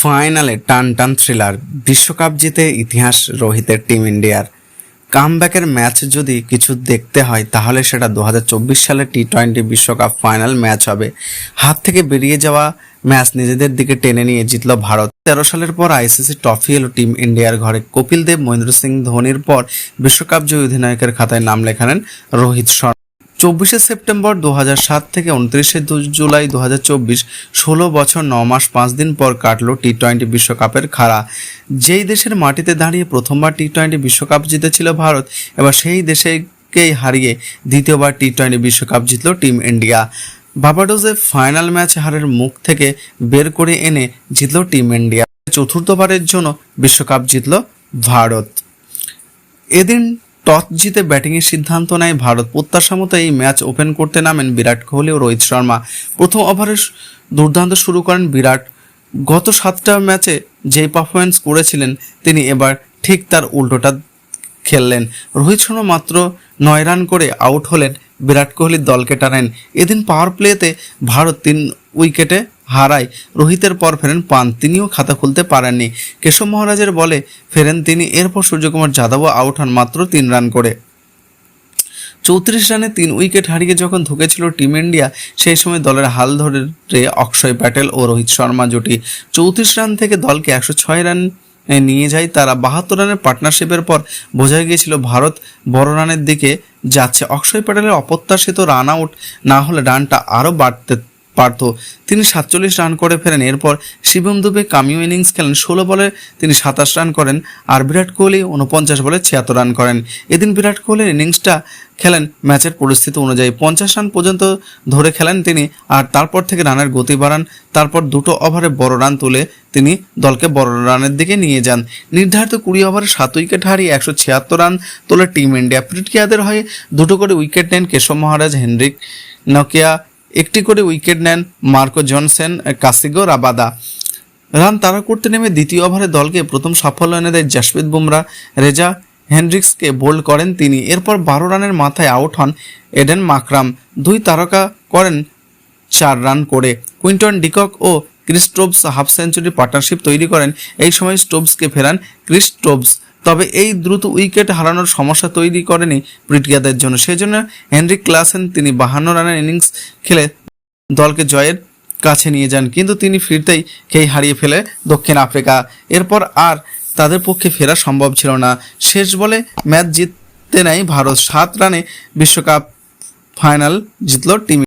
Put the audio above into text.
ফাইনালে টান টান থ্রিলার, বিশ্বকাপ জিতে ইতিহাস রোহিতের টিম ইন্ডিয়ার। কামব্যাকের ম্যাচ যদি কিছু দেখতে হয়, তাহলে সেটা দু হাজার সালে টি টোয়েন্টি বিশ্বকাপ ফাইনাল ম্যাচ হবে। হাত থেকে বেরিয়ে যাওয়া ম্যাচ নিজেদের দিকে টেনে নিয়ে জিতল ভারত। তেরো সালের পর আইসিসি ট্রফি এলো টিম ইন্ডিয়ার ঘরে। কপিল দেব, মহেন্দ্র সিং, ধোনির পর বিশ্বকাপ জয়ী অধিনায়কের খাতায় নাম লেখালেন রোহিত শর্মা। চব্বিশে সেপ্টেম্বর দু থেকে উনত্রিশে জুলাই দু হাজার ষোলো বছর, ন মাস, পাঁচ দিন পর কাটলো টি টোয়েন্টি বিশ্বকাপের খাড়া। যেই দেশের মাটিতে দাঁড়িয়ে প্রথমবার টি টোয়েন্টি বিশ্বকাপ জিতেছিল ভারত, এবার সেই দেশেকেই হারিয়ে দ্বিতীয়বার টি টোয়েন্টি বিশ্বকাপ জিতল টিম ইন্ডিয়া। বাবাডোজে ফাইনাল ম্যাচ হারের মুখ থেকে বের করে এনে জিতল টিম ইন্ডিয়া। চতুর্থবারের জন্য বিশ্বকাপ জিতল ভারত। এদিন টস জিতে ব্যাটিংয়ের সিদ্ধান্ত নেয় ভারত। প্রত্যাশা মতো এই ম্যাচ ওপেন করতে নামেন বিরাট কোহলি ও রোহিত শর্মা। প্রথম ওভারে দুর্দান্ত শুরু করেন বিরাট। গত সাতটা ম্যাচে যে পারফরমেন্স করেছিলেন, তিনি এবার ঠিক তার উল্টোটা খেললেন। রোহিত শর্মা মাত্র নয় রান করে আউট হলেন। বিরাট কোহলির দলকে টানেন। এদিন পাওয়ার প্লেতে ভারত তিন উইকেটে হারায়। রোহিতের পর ফেরেন পান। তিনিও খাতা খুলতে পারেননি। কেশব মহারাজের বলে ফেরেন তিনি। এরপর সূর্যকুমার যাদবও আউট হন মাত্র তিন রান করে। চৌত্রিশ রানে তিন উইকেট হারিয়ে যখন ধুকেছিল টিম ইন্ডিয়া সেই সময় দলের হাল ধরে অক্ষয় প্যাটেল ও রোহিত শর্মা জুটি। চৌত্রিশ রান থেকে দলকে একশো ছয় রান নিয়ে যায় তারা। বাহাত্তর রানের পার্টনারশিপের পর বোঝা গিয়েছিল ভারত বড় রানের দিকে যাচ্ছে। অক্ষয় প্যাটেলের অপ্রত্যাশিত রান আউট না হলে রানটা আরও বাড়তে পারত তিনি সাতচল্লিশ রান করে ফেরেন, এরপর শিবম দুবে কামিও ইনিংস খেলেন, ষোলো বলে তিনি সাতাশ রান করেন আর বিরাট কোহলি উনপঞ্চাশ বলে ছিয়াত্তর রান করেন। এদিন বিরাট কোহলির ইনিংসটা খেলেন ম্যাচের পরিস্থিতি অনুযায়ী। পঞ্চাশ রান পর্যন্ত ধরে খেলেন তিনি আর তারপর থেকে রানের গতি বাড়ান। তারপর দুটো ওভারে বড় রান তুলে তিনি দলকে বড় রানের দিকে নিয়ে যান। নির্ধারিত কুড়ি ওভারে সাত উইকেট হারিয়ে একশো ছিয়াত্তর রান তোলে টিম ইন্ডিয়া। প্রিটকিয়াদের হয়ে দুটো করে উইকেট নেন কেশব মহারাজ, হেনরিক নকিয়া একটি করে উইকেট নেন Marco Jansen, Kagiso Rabada. Run তাড়া করতে নেমে দ্বিতীয় ওভারে দলকে প্রথম সাফল্য এনে দেয় জাসপ্রীত বুমরা। রেজা হেনরিক্সকে বোল্ড করেন তিনি। এরপর বারো রানের মাথায় আউট হন এডেন মাকরাম। দুই তারকা করেন চার রান করে। কুইন্টন ডিকক ও ক্রিস্টোবস হাফ সেঞ্চুরি পার্টনারশিপ তৈরি করেন। এই সময় স্টোবসকে ফেরান ক্রিস্টোবস তবে এই দ্রুত উইকেট হারানোর সমস্যা তৈরি করেনি ব্রিটিয়াদের জন্য। সেজন্য হেনরিক ক্লাসেন তিনি বাহান্ন রানের ইনিংস খেলে দলকে জয়ের কাছে নিয়ে যান, কিন্তু তিনি ফিরতেই খেই হারিয়ে ফেলে দক্ষিণ আফ্রিকা। এরপর আর তাদের পক্ষে ফেরা সম্ভব ছিল না। শেষ বলে ম্যাচ জিততে নেয় ভারত। সাত রানে বিশ্বকাপ ফাইনাল জিতল টিম